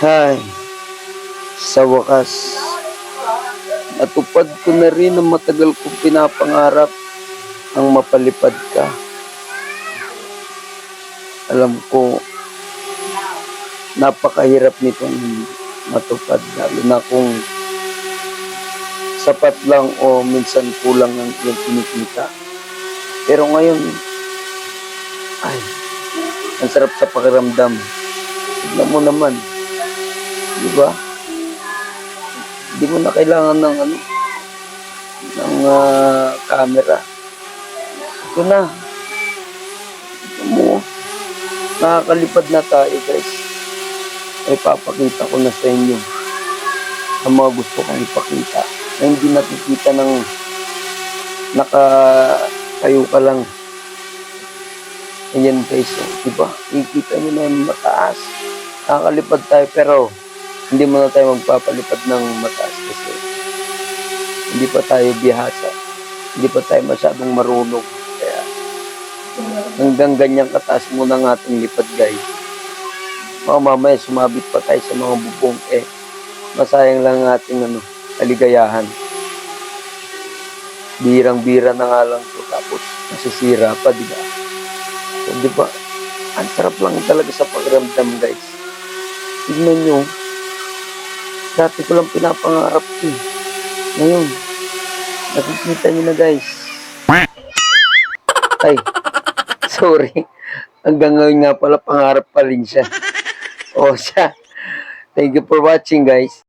Hay, sa wakas, natupad ko na rin ang matagal kong pinapangarap ang mapalipad ka. Alam ko, napakahirap nitong matupad, lalo na kung sapat lang o minsan kulang ang iyong kinikita. Pero ngayon, ay, ang sarap sa pakiramdam. Tignan mo naman, di ba? Hindi mo na kailangan ng ano, ng ah, camera. Ito na. Ito mo. Nakakalipad na tayo, guys. Ay papakita ko na sa inyo ang mga gusto kong ipakita na hindi nakikita ng nakatayo ka lang. Ayan guys, oh, di ba? Ikita nyo na yung mataas. Nakakalipad tayo pero hindi mo na tayo magpapalipad ng mataas kasi hindi pa tayo bihasa. Hindi pa tayo masyadong marunong. Kaya hanggang ganyang kataas muna ng ating lipad guys. Mga mamaya sumabit pa tayo sa mga bubong eh masayang lang ang ating ano, kaligayahan. Birang-bira na nga lang to tapos nasisira pa, di ba? So, di ba? Ang sarap lang talaga sa pakiramdam, guys. Tignan nyo. Dati ko lang pinapangarap to. eh. Ngayon, nakikita nyo na, guys. Ay, sorry. Hanggang ngayon nga pala, pangarap pa rin siya. O siya. Thank you for watching, guys.